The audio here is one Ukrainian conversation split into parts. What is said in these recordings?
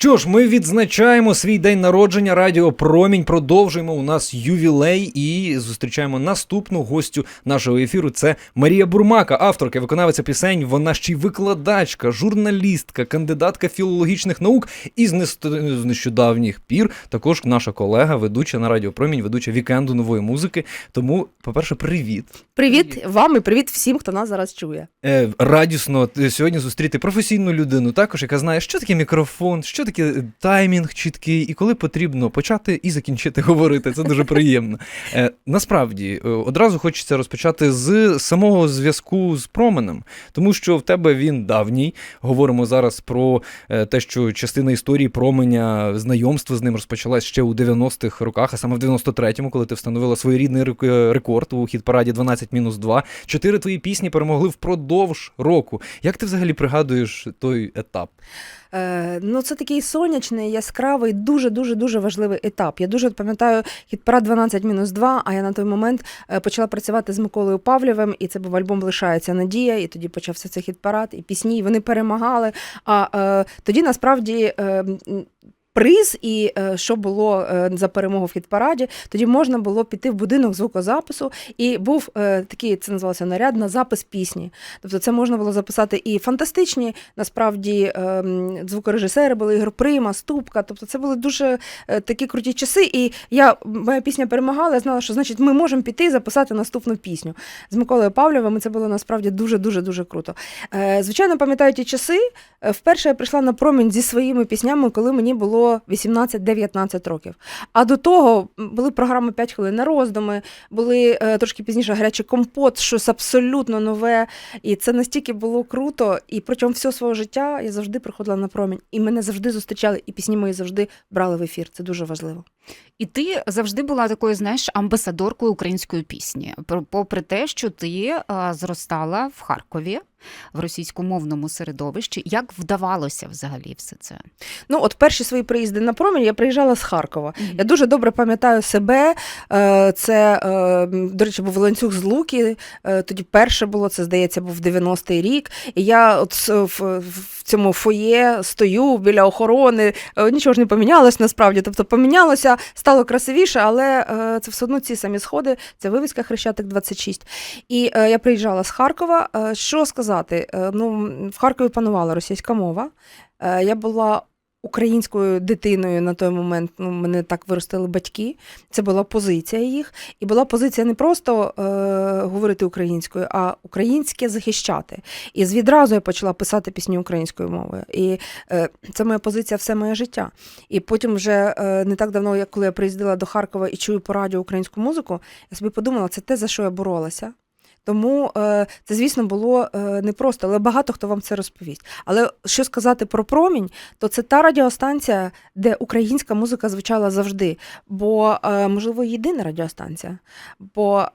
Що ж, ми відзначаємо свій день народження Радіо Промінь. Продовжуємо у нас ювілей і зустрічаємо наступну гостю нашого ефіру. Це Марія Бурмака, авторка, виконавиця пісень. Вона ще й викладачка, журналістка, кандидатка філологічних наук і з нещодавніх пір також наша колега, ведуча на Радіо Промінь, ведуча вікенду нової музики. Тому, по-перше, привіт. Привіт вам і привіт всім, хто нас зараз чує. Е, радісно е, сьогодні зустріти професійну людину, також яка знає, що таке мікрофон, що таке е, таймінг чіткий, і коли потрібно почати і закінчити говорити. Це дуже приємно. Е, насправді, е, одразу хочеться розпочати з самого зв'язку з променем, тому що в тебе він давній. Говоримо зараз про те, що частина історії променя, знайомство з ним розпочалась ще у 90-х роках, а саме в 93-му, коли ти встановила своєрідний рек- рекорд у хіт-параді 12-2. Чотири твої пісні перемогли впродовж року. Як ти взагалі пригадуєш той етап? Е, ну, це такий сонячний, яскравий, дуже дуже важливий етап. Я дуже пам'ятаю хіт-парад 12 мінус 2, а я на той момент е, почала працювати з Миколою Павлєвим, і це був альбом Лишається Надія. І тоді почався цей хіт-парад, і пісні, і вони перемагали. А е, тоді насправді. Е, Приз і е, що було е, за перемогу в хіт-параді, тоді можна було піти в будинок звукозапису, і був е, такий, це називалося наряд на запис пісні. Тобто це можна було записати і фантастичні, насправді, звукорежисери були Ігор Прима, Ступка. Тобто це були дуже такі круті часи. І я, моя пісня перемагала, я знала, що значить ми можемо піти записати наступну пісню. З Миколою Павлєвим і це було насправді дуже-дуже дуже круто. Е, Звичайно, пам'ятаю ті часи. Вперше я прийшла на промінь зі своїми піснями, коли мені було 18-19 років. А до того були програми «5 хвилин на роздуми, були е, трошки пізніше гарячий компот, щось абсолютно нове. І це настільки було круто. І протягом всього свого життя я завжди приходила на промінь. І мене завжди зустрічали, і пісні мої завжди брали в ефір. Це дуже важливо. І ти завжди була такою, знаєш, амбасадоркою української пісні. Попри те, що ти зростала в Харкові в російськомовному середовищі, як вдавалося взагалі все це? Ну, от перші свої приїзди на промінь я приїжджала з Харкова. Я дуже добре пам'ятаю себе. Е, Це, е, до речі, був ланцюг з Луки. е, Тоді перше було, це, здається, був 90-й рік. І я от в, в цьому фоє стою біля охорони. Е, Нічого ж не помінялось насправді. Тобто помінялося, стало красивіше, але е, це все одно ці самі сходи, це вивіска Хрещатик 26. І е, я приїжджала з Харкова. Е, Що сказати? Ну, в Харкові панувала російська мова. Я була українською дитиною на той момент. Ну, мене так виростили батьки. Це була позиція їх. І була позиція не просто е, говорити українською, а українське захищати. І відразу я почала писати пісні українською мовою. І е, це моя позиція все моє життя. І потім, вже е, не так давно, як коли я приїздила до Харкова і чую по радіо українську музику, я собі подумала, це те, за що я боролася. Тому е, це, звісно, було е, непросто, але багато хто вам це розповість. Але що сказати про промінь, то це та радіостанція, де українська музика звучала завжди. Бо, е, можливо, єдина радіостанція. Бо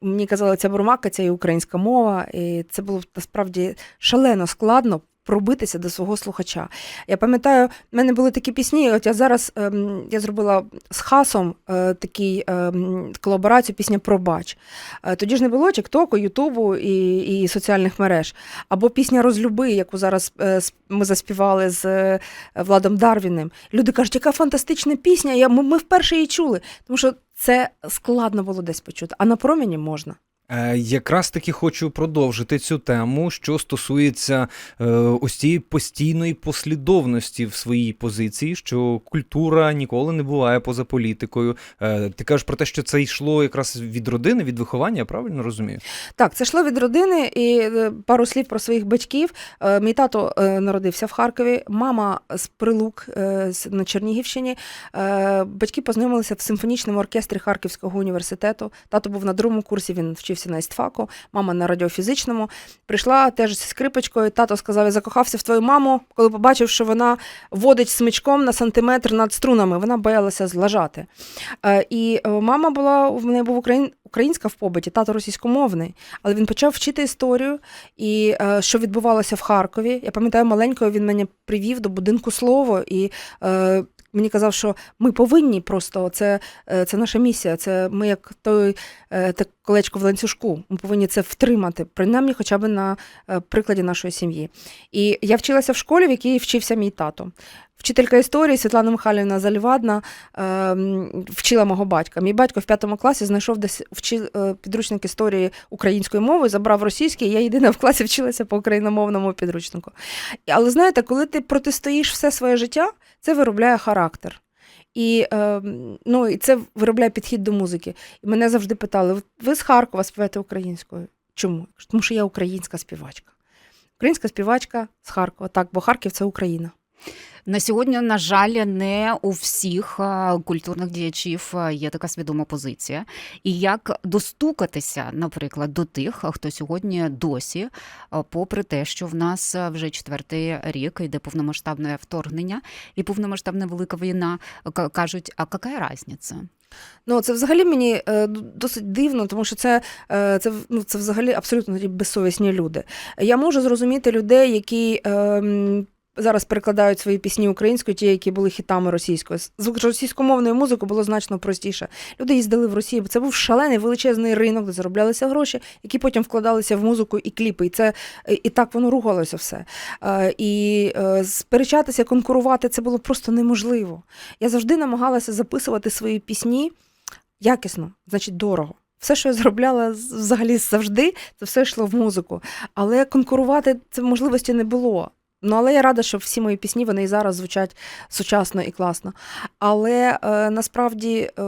мені казали, ця бурмака, це і українська мова, і це було насправді шалено складно. Пробитися до свого слухача. Я пам'ятаю, в мене були такі пісні. От я зараз ем, я зробила з хасом е, такий ем, колаборацію пісня Пробач. Е, тоді ж не було Тіктоку, Ютубу і, і соціальних мереж. Або пісня Розлюби, яку зараз е, ми заспівали з е, Владом Дарвіним. Люди кажуть, яка фантастична пісня. Я, ми, ми вперше її чули. Тому що це складно було десь почути, а на промені можна. Е, якраз таки хочу продовжити цю тему, що стосується е, ось цієї постійної послідовності в своїй позиції, що культура ніколи не буває поза політикою. Е, ти кажеш про те, що це йшло якраз від родини, від виховання, правильно розумію? Так, це йшло від родини і пару слів про своїх батьків. Мій тато народився в Харкові, мама з Прилук на Чернігівщині. Батьки познайомилися в симфонічному оркестрі Харківського університету. Тато був на другому курсі, він вчився на істфаку, мама на радіофізичному. Прийшла теж зі скрипочкою. Тато сказав: Я закохався в твою маму, коли побачив, що вона водить смичком на сантиметр над струнами. Вона боялася злажати. Е, І е, мама була в мене був україн, українська в побуті, тато російськомовний, але він почав вчити історію і е, що відбувалося в Харкові. Я пам'ятаю, маленькою він мене привів до будинку слово і. Мені казав, що ми повинні просто це, це наша місія. Це ми як той так колечко в ланцюжку. Ми повинні це втримати, принаймні, хоча б на е, прикладі нашої сім'ї. І я вчилася в школі, в якій вчився мій тато. Вчителька історії Світлана Михайлівна Залівадна е, вчила мого батька. Мій батько в п'ятому класі знайшов десь вчи, е, підручник історії української мови, забрав російський. і Я єдина в класі вчилася по україномовному підручнику. Але знаєте, коли ти протистоїш все своє життя, це виробляє характер. І, е, ну, і це виробляє підхід до музики. І мене завжди питали: ви з Харкова співаєте українською? Чому? Тому що я українська співачка. Українська співачка з Харкова, так, бо Харків це Україна. На сьогодні, на жаль, не у всіх культурних діячів є така свідома позиція. І як достукатися, наприклад, до тих, хто сьогодні досі, попри те, що в нас вже четвертий рік йде повномасштабне вторгнення і повномасштабна велика війна, кажуть, а яка різниця? Ну, це взагалі мені е, досить дивно, тому що це, е, це, ну, це взагалі абсолютно безсовісні люди. Я можу зрозуміти людей, які. Е, Зараз перекладають свої пісні українською, ті, які були хітами російською. З російськомовною музикою було значно простіше. Люди їздили в Росію, бо це був шалений величезний ринок, де зароблялися гроші, які потім вкладалися в музику і кліпи. І це і так воно рухалося все. Е, І е, сперечатися, конкурувати це було просто неможливо. Я завжди намагалася записувати свої пісні якісно, значить, дорого. Все, що я зробляла взагалі завжди, це все йшло в музику. Але конкурувати це можливості не було. Ну, але я рада, що всі мої пісні вони і зараз звучать сучасно і класно. Але е, насправді е,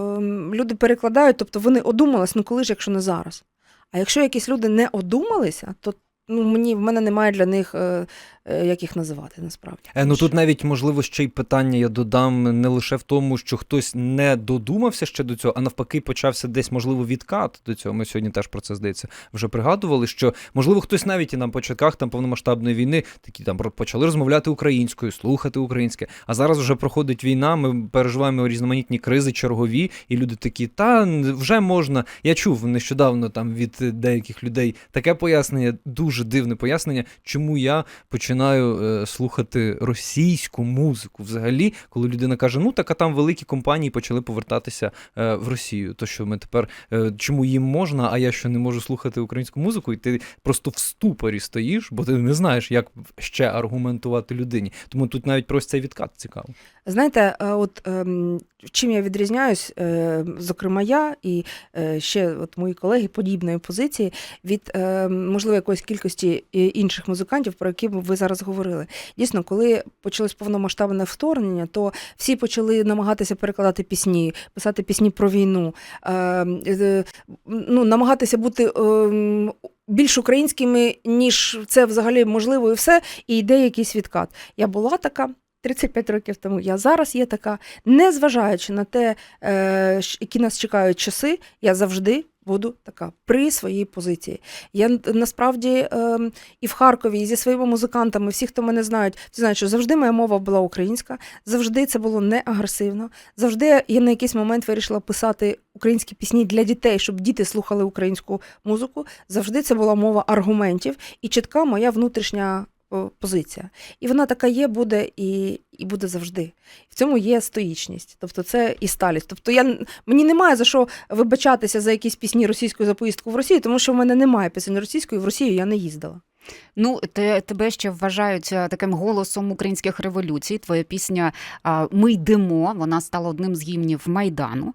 люди перекладають, тобто вони одумались, ну коли ж, якщо не зараз. А якщо якісь люди не одумалися, то ну, мені, в мене немає для них, е, е, як їх називати насправді. Е, ну тут навіть можливо ще й питання я додам не лише в тому, що хтось не додумався ще до цього, а навпаки, почався десь можливо відкат до цього. Ми сьогодні теж про це здається вже пригадували. Що можливо хтось навіть і на початках там повномасштабної війни такі там почали розмовляти українською, слухати українське. А зараз вже проходить війна. Ми переживаємо різноманітні кризи, чергові, і люди такі, та вже можна. Я чув нещодавно там від деяких людей таке пояснення, дуже дивне пояснення, чому я починаю е, слухати російську музику взагалі, коли людина каже: ну так а там великі компанії почали повертатися е, в Росію. То що ми тепер е, чому їм можна, а я що не можу слухати українську музику, і ти просто в ступорі стоїш, бо ти не знаєш, як ще аргументувати людині. Тому тут навіть про цей відкат цікаво. Знаєте, от ем, чим я відрізняюсь, зокрема, я і ще от мої колеги подібної позиції від е, можливо якоїсь кількості е, інших музикантів, про які ви зараз говорили. Дійсно, коли почалось повномасштабне вторгнення, то всі почали намагатися перекладати пісні, писати пісні про війну, е, е, ну, намагатися бути. е, Більш українськими, ніж це взагалі можливо, і все, і йде якийсь відкат. Я була така, 35 років тому. Я зараз є така, незважаючи на те, е, які нас чекають часи, я завжди буду така при своїй позиції. Я насправді е, і в Харкові, і зі своїми музикантами, всі, хто мене знають, всі знають, що завжди моя мова була українська, завжди це було не агресивно. Завжди я на якийсь момент вирішила писати українські пісні для дітей, щоб діти слухали українську музику. Завжди це була мова аргументів і чітка моя внутрішня позиція. І вона така є, буде і, і буде завжди. В цьому є стоїчність, тобто це і сталість. Тобто я мені немає за що вибачатися за якісь пісні російською за поїздку в Росію, тому що в мене немає пісень російської, в Росію я не їздила. Ну, те, тебе ще вважають е, таким голосом українських революцій. Твоя пісня Ми йдемо. Вона стала одним з гімнів Майдану.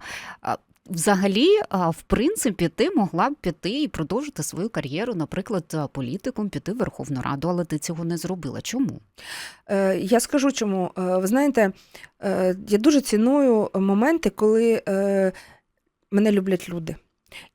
Взагалі, в принципі, ти могла б піти і продовжити свою кар'єру, наприклад, політиком, піти в Верховну Раду, але ти цього не зробила. Чому? Е, Я скажу чому. Е, Ви знаєте, е, я дуже ціную моменти, коли е, мене люблять люди.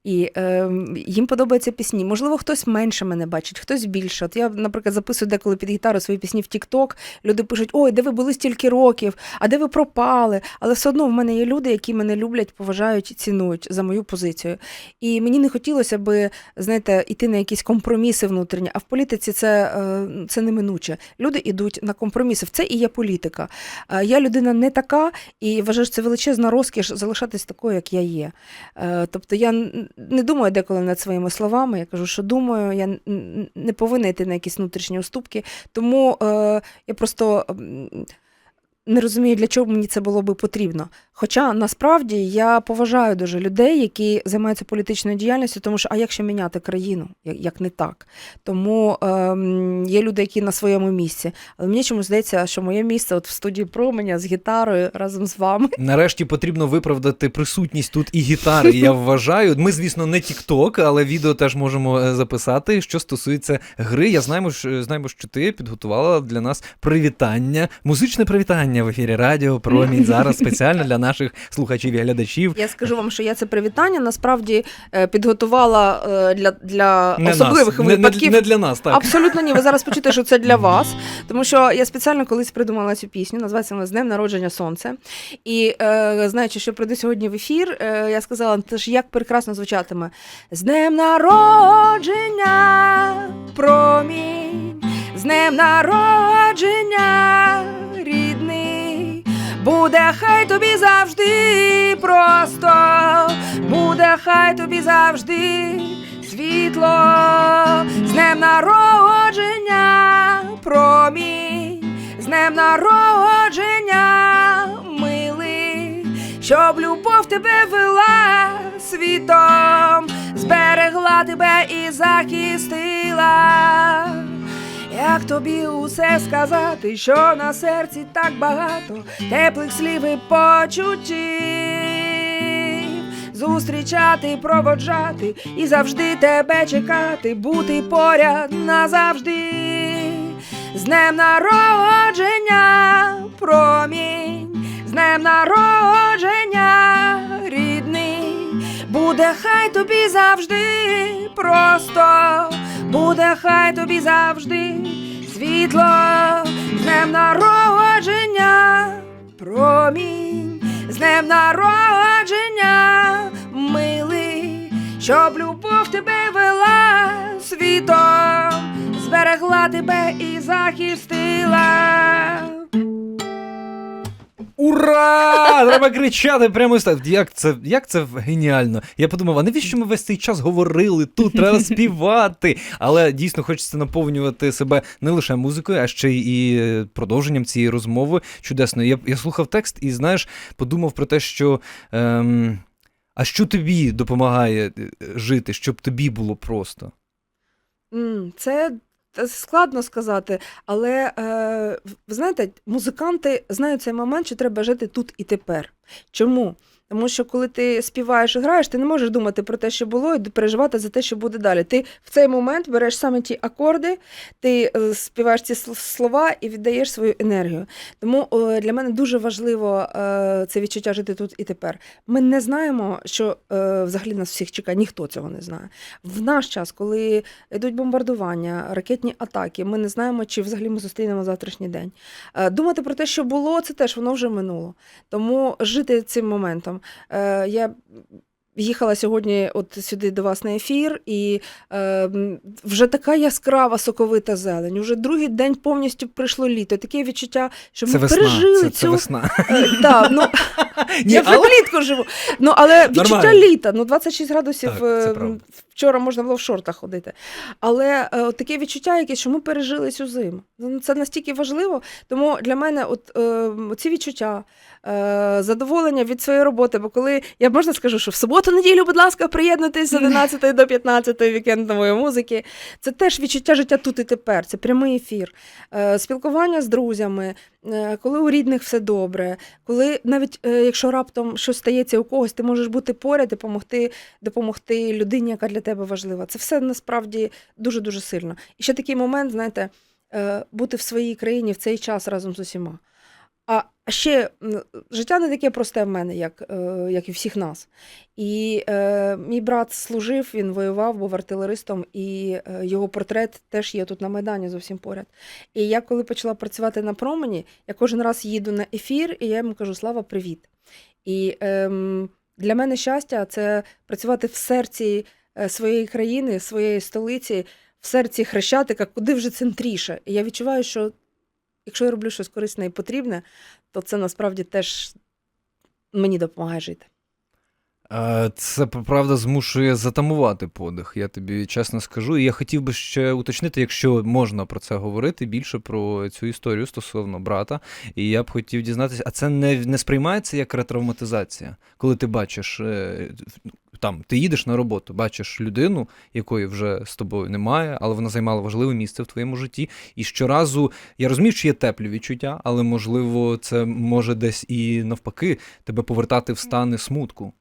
І е, їм подобаються пісні. Можливо, хтось менше мене бачить, хтось більше. От я, наприклад, записую деколи під гітару свої пісні в TikTok. Люди пишуть: Ой, де ви були стільки років, а де ви пропали? Але все одно в мене є люди, які мене люблять, поважають, цінують за мою позицію. І мені не хотілося би, знаєте, йти на якісь компроміси внутрішні, а в політиці це, е, це неминуче. Люди йдуть на компроміси. Це і є політика. Е, Я людина не така, і вважаю, що це величезна розкіш залишатись такою, як я є. Е, Тобто я не думаю деколи над своїми словами. Я кажу, що думаю, я не повинна йти на якісь внутрішні уступки. Тому е, я просто не розумію, для чого мені це було би потрібно. Хоча насправді я поважаю дуже людей, які займаються політичною діяльністю, тому що а як ще міняти країну, як, не так? Тому ем, є люди, які на своєму місці. Але мені чомусь здається, що моє місце от в студії променя з гітарою разом з вами. Нарешті потрібно виправдати присутність тут і гітари. Я вважаю. Ми, звісно, не TikTok, але відео теж можемо е, записати. Що стосується гри, я знаємо, що, знаємо, що ти підготувала для нас привітання, музичне привітання в ефірі Радіо Промінь зараз спеціально для наших слухачів і глядачів. Я скажу вам, що я це привітання насправді е, підготувала е, для, для Не особливих нас, не, не, не для нас, так. Абсолютно ні. Ви зараз почуєте, що це для вас, тому що я спеціально колись придумала цю пісню. Називається вона з днем народження сонце. І е, знаючи, що прийду сьогодні в ефір, е, я сказала, це ж як прекрасно звучатиме з днем народження, промінь, з днем народження. Буде хай тобі завжди просто, буде хай тобі завжди світло, з днем народження, промінь, з днем народження, милий, щоб любов тебе вела світом, зберегла тебе і захистила. Як тобі усе сказати, що на серці так багато теплих слів і почуттів? Зустрічати, проводжати і завжди тебе чекати, бути поряд назавжди. З днем народження, промінь, з днем народження, рідний, буде хай тобі завжди просто, буде хай тобі завжди світло, з днем народження, промінь, з днем народження, милий, щоб любов тебе вела світом, зберегла тебе і захистила. Ура! Треба кричати прямо ось. Як це, як це геніально. Я подумав, а навіщо ми весь цей час говорили? Тут треба співати. Але дійсно хочеться наповнювати себе не лише музикою, а ще й продовженням цієї розмови. Чудесно. Я, я слухав текст і, знаєш, подумав про те, що. Ем, а що тобі допомагає е, жити, щоб тобі було просто? Це складно сказати, але е, ви знаєте, музиканти знають цей момент, що треба жити тут і тепер. Чому? Тому що коли ти співаєш і граєш, ти не можеш думати про те, що було, і переживати за те, що буде далі. Ти в цей момент береш саме ті акорди, ти е, співаєш ці слова і віддаєш свою енергію. Тому для мене дуже важливо е, це відчуття жити тут і тепер. Ми не знаємо, що е, взагалі нас всіх чекає, ніхто цього не знає. В наш час, коли йдуть бомбардування, ракетні атаки, ми не знаємо, чи взагалі ми зустрінемо завтрашній день. Думати про те, що було, це теж воно вже минуло. Тому жити цим моментом. Е, Я їхала сьогодні от сюди до вас на ефір, і е, вже така яскрава соковита зелень. Уже другий день повністю прийшло літо. Таке відчуття, що ми Це весна. пережили Це, цю це весна. Е, да, ну, Ні, я вже але- влітку живу. Ну, але відчуття Нормально. літа. Ну, 26 градусів Так, це правда. Вчора можна було в шортах ходити. Але е, таке відчуття, яке, що ми пережили цю зиму. Ну, Це настільки важливо. Тому для мене от, е, ці відчуття, е, задоволення від своєї роботи. Бо коли я можна скажу, що в суботу-неділю, будь ласка, приєднуйтесь з 11 до 15 вікенд нової музики. Це теж відчуття життя тут і тепер. Це прямий ефір. Е, Спілкування з друзями, коли у рідних все добре, коли навіть е, якщо раптом щось стається у когось, ти можеш бути поряд і допомогти, допомогти людині, яка для тебе важлива. Це все насправді дуже дуже сильно. І ще такий момент, знаєте, е, бути в своїй країні в цей час разом з усіма. А ще життя не таке просте в мене, як, е, як і всіх нас. І е, мій брат служив, він воював, був артилеристом, і е, його портрет теж є тут на Майдані зовсім поряд. І я, коли почала працювати на промені, я кожен раз їду на ефір, і я йому кажу: Слава, привіт! І ем, для мене щастя це працювати в серці е, своєї країни, своєї столиці, в серці хрещатика, куди вже центріше. І я відчуваю, що якщо я роблю щось корисне і потрібне, то це насправді теж мені допомагає жити. Е, Це правда змушує затамувати подих, я тобі чесно скажу. І я хотів би ще уточнити, якщо можна про це говорити, більше про цю історію стосовно брата. І я б хотів дізнатися, а це не, не сприймається як ретравматизація, коли ти бачиш. Там ти їдеш на роботу, бачиш людину, якої вже з тобою немає, але вона займала важливе місце в твоєму житті. І щоразу я розумію, що є теплі відчуття, але можливо, це може десь і навпаки тебе повертати в стани смутку.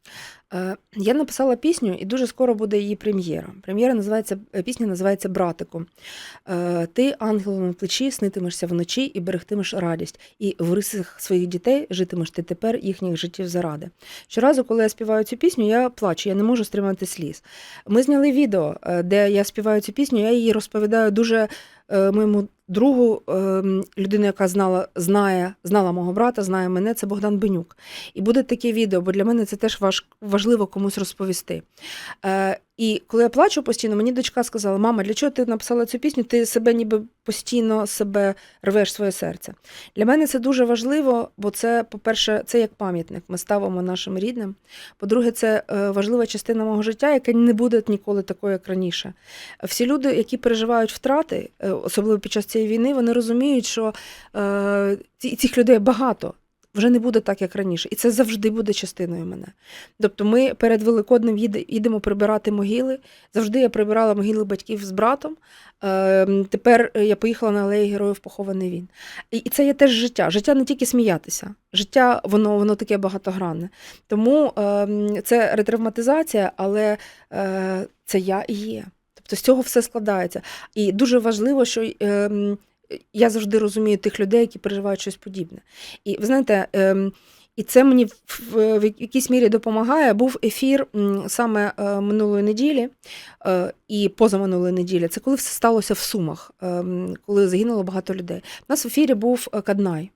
Е, Я написала пісню, і дуже скоро буде її прем'єра. Прем'єра називається е, пісня називається Братику. Е, Ти ангелом на плечі снитимешся вночі і берегтимеш радість, і в рисах своїх дітей житимеш ти тепер їхніх життів заради. Щоразу, коли я співаю цю пісню, я плачу, я не можу стримати сліз. Ми зняли відео, де я співаю цю пісню, я її розповідаю дуже моєму другу, е, людину, яка знала, знає, знала мого брата, знає мене, це Богдан Бенюк. І буде таке відео, бо для мене це теж важ, важливо комусь розповісти. І коли я плачу постійно, мені дочка сказала: мама, для чого ти написала цю пісню? Ти себе ніби постійно себе рвеш своє серце. Для мене це дуже важливо, бо це, по-перше, це як пам'ятник. Ми ставимо нашим рідним. По-друге, це е, важлива частина мого життя, яка не буде ніколи такою, як раніше. Всі люди, які переживають втрати, е, особливо під час цієї війни, вони розуміють, що е, цих людей багато. Вже не буде так, як раніше, і це завжди буде частиною мене. Тобто, ми перед Великоднем їдемо прибирати могили. Завжди я прибирала могили батьків з братом. Е, тепер я поїхала на алеї героїв похований він. І, це є теж життя. Життя не тільки сміятися. Життя воно, воно таке багатогранне. Тому е, це ретравматизація, але е, це я і є. Тобто з цього все складається. І дуже важливо, що е, я завжди розумію тих людей, які переживають щось подібне. І ви знаєте, е, і це мені в, якійсь мірі допомагає. Був ефір саме е, минулої неділі е, і позаминулої неділі. Це коли все сталося в Сумах, е, коли загинуло багато людей. У нас в ефірі був е, Каднай.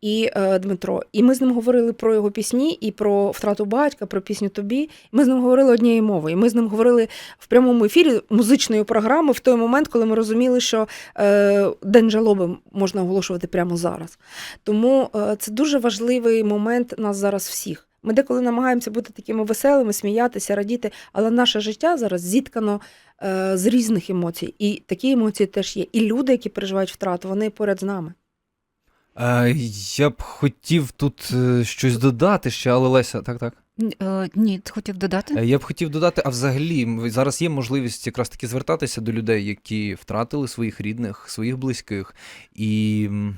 І е, Дмитро, і ми з ним говорили про його пісні, і про втрату батька, про пісню тобі. Ми з ним говорили однією мовою. Ми з ним говорили в прямому ефірі музичної програми в той момент, коли ми розуміли, що е, день жалоби можна оголошувати прямо зараз. Тому е, це дуже важливий момент нас зараз всіх. Ми деколи намагаємося бути такими веселими, сміятися, радіти, але наше життя зараз зіткано е, з різних емоцій. І такі емоції теж є. І люди, які переживають втрату, вони поряд з нами. Е, Я б хотів тут е, щось додати ще, але Леся, так, так. Н- е, Ні, ти хотів додати? Е, Я б хотів додати, а взагалі м, зараз є можливість якраз таки звертатися до людей, які втратили своїх рідних, своїх близьких. І м,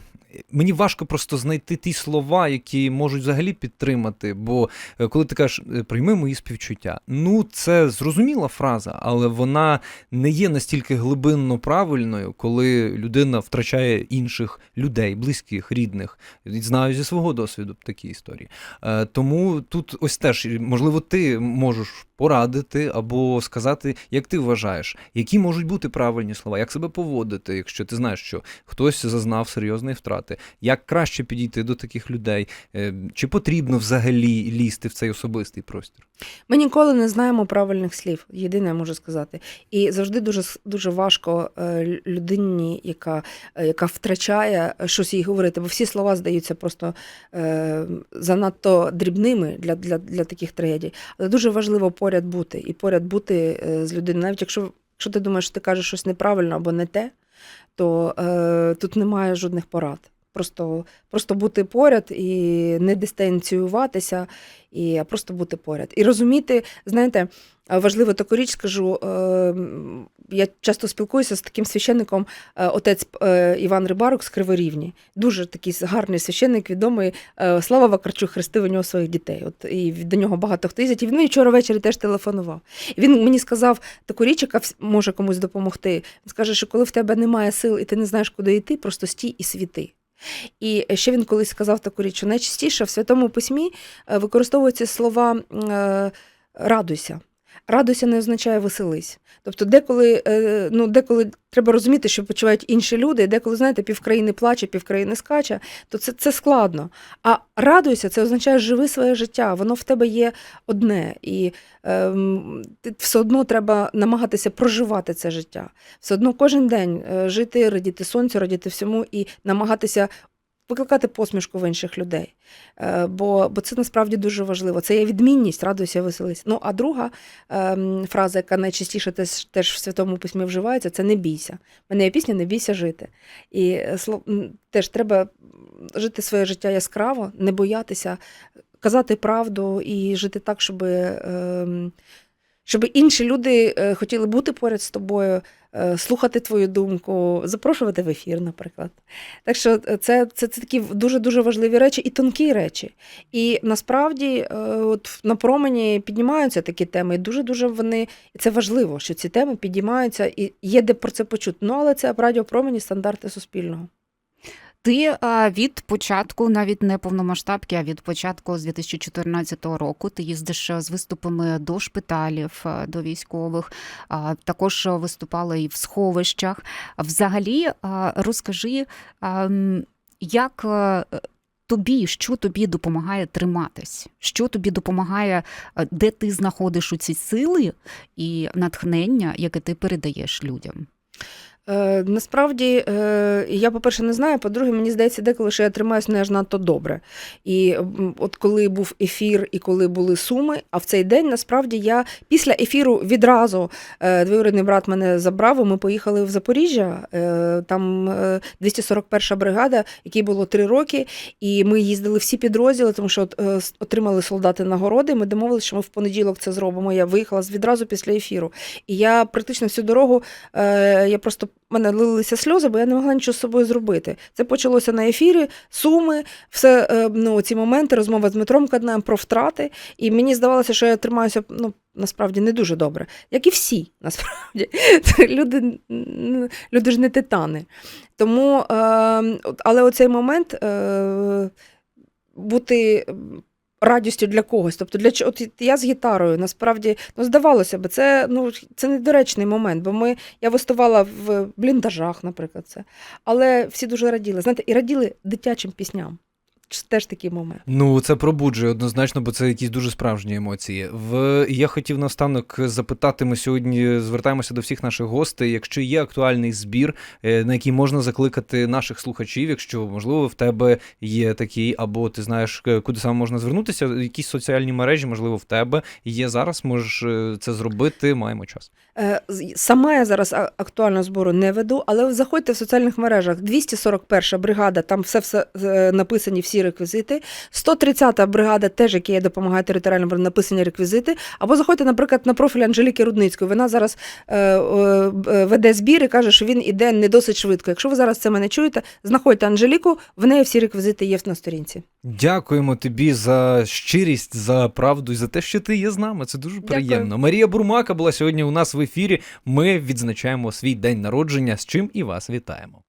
мені важко просто знайти ті слова, які можуть взагалі підтримати. Бо е, коли ти кажеш, е, прийми мої співчуття, ну це зрозуміла фраза, але вона не є настільки глибинно правильною, коли людина втрачає інших людей, близьких, рідних. Знаю зі свого досвіду такі історії. Е, Тому тут ось теж, можливо, ти можеш порадити або сказати, як ти вважаєш, які можуть бути правильні слова, як себе поводити, якщо ти знаєш, що хтось зазнав серйозної втрати, як краще підійти до таких людей, Е, чи потрібно взагалі лізти в цей особистий простір? Ми ніколи не знаємо правильних слів, єдине я можу сказати. І завжди дуже дуже важко е, людині, яка, е, яка втрачає щось їй говорити, бо всі слова здаються просто е, занадто дрібними для, для, для таких трагедій. Але дуже важливо поряд бути і поряд бути е, з людиною. Навіть якщо, якщо ти думаєш, що ти кажеш щось неправильно або не те, то е, тут немає жодних порад. Просто, просто бути поряд і не дистанціюватися, і просто бути поряд. І розуміти, знаєте, важливо таку річ скажу. е, Я часто спілкуюся з таким священником, е, отець е, Іван Рибарук з Криворівні. Дуже такий гарний священник, відомий. е, Слава Вакарчук хрестив у нього своїх дітей. От і до нього багато хто їздять. І він мені вчора ввечері теж телефонував. І він мені сказав таку річ, яка може комусь допомогти. Він скаже, що коли в тебе немає сил і ти не знаєш, куди йти, просто стій і світи. І ще він колись сказав таку річ, що найчастіше в Святому Письмі е, використовуються слова е, радуйся. Радуйся не означає веселись. Тобто, деколи, е, ну, деколи треба розуміти, що почувають інші люди, і деколи, знаєте, півкраїни плаче, півкраїни скаче, то це, це складно. А радуйся, це означає живи своє життя, воно в тебе є одне. І ем, все одно треба намагатися проживати це життя. Все одно кожен день е, жити, радіти сонцю, радіти всьому і намагатися викликати посмішку в інших людей. Е, Бо, бо це насправді дуже важливо. Це є відмінність, радуйся, веселись. Ну, а друга ем, фраза, яка найчастіше теж, теж в Святому Письмі вживається, це не бійся. Мене є пісня Не бійся жити. І е, теж треба жити своє життя яскраво, не боятися, казати правду і жити так, щоб, ем, щоб інші люди е, хотіли бути поряд з тобою, е, слухати твою думку, запрошувати в ефір, наприклад. Так що е, це, це, це такі дуже-дуже важливі речі і тонкі речі. І насправді, от на промені піднімаються такі теми, і дуже-дуже вони. І це важливо, що ці теми підіймаються і є де про це почути. Ну, але це радіо промені стандарти суспільного. Ти а, від початку, навіть не повномасштабки, а від початку з 2014 року ти їздиш з виступами до шпиталів, до військових, також виступала і в сховищах. Взагалі, розкажи, а, як. Тобі, що тобі допомагає триматись? Що тобі допомагає, де ти знаходиш у ці сили і натхнення, яке ти передаєш людям? Е, насправді, е, я, по-перше, не знаю, по-друге, мені здається, деколи що я тримаюсь не аж надто добре. І от коли був ефір і коли були суми, а в цей день насправді я після ефіру відразу е, двоюрідний брат мене забрав, і ми поїхали в Запоріжжя. Е, там е, 241 бригада, якій було три роки, і ми їздили всі підрозділи, тому що от, е, отримали солдати нагороди. Ми домовилися, що ми в понеділок це зробимо. Я виїхала відразу після ефіру. І я практично всю дорогу е, я просто мене лилися сльози, бо я не могла нічого з собою зробити. Це почалося на ефірі, суми, все е, ну, ці моменти, розмова з Дмитром Каднем про втрати. І мені здавалося, що я тримаюся ну, насправді не дуже добре, як і всі, насправді. Люди, люди ж не титани. Тому, е, але оцей момент е, бути. Радістю для когось, тобто для от я з гітарою, насправді, ну здавалося б, це ну це недоречний момент, бо ми я виступала в бліндажах, наприклад, це. Але всі дуже раділи. Знаєте, і раділи дитячим пісням. Це теж такий момент. Ну, це пробуджує однозначно, бо це якісь дуже справжні емоції. В я хотів наостанок запитати. Ми сьогодні звертаємося до всіх наших гостей. Якщо є актуальний збір, е, на який можна закликати наших слухачів, якщо можливо в тебе є такий, або ти знаєш, е, куди саме можна звернутися, якісь соціальні мережі, можливо, в тебе є зараз. Можеш е, це зробити. Маємо час. Сама я зараз актуального збору не веду, але заходьте в соціальних мережах. 241 бригада, там все, все написані всі реквізити. 130-та бригада, теж яка я допомагаю територіальним оборонам, написані реквізити. Або заходьте, наприклад, на профіль Анжеліки Рудницької. Вона зараз е, е, веде збір і каже, що він іде не досить швидко. Якщо ви зараз це мене чуєте, знаходьте Анжеліку, в неї всі реквізити є на сторінці. Дякуємо тобі за щирість, за правду і за те, що ти є з нами. Це дуже Дякую. приємно. Марія Бурмака була сьогодні у нас в ефірі. Ми відзначаємо свій день народження, з чим і вас вітаємо.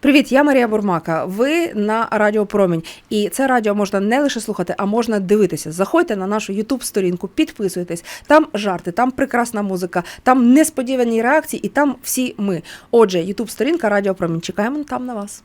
Привіт, я Марія Бурмака. Ви на Радіо Промінь. І це радіо можна не лише слухати, а можна дивитися. Заходьте на нашу youtube сторінку підписуйтесь. Там жарти, там прекрасна музика, там несподівані реакції, і там всі ми. Отже, youtube сторінка Радіо Промінь. Чекаємо там на вас.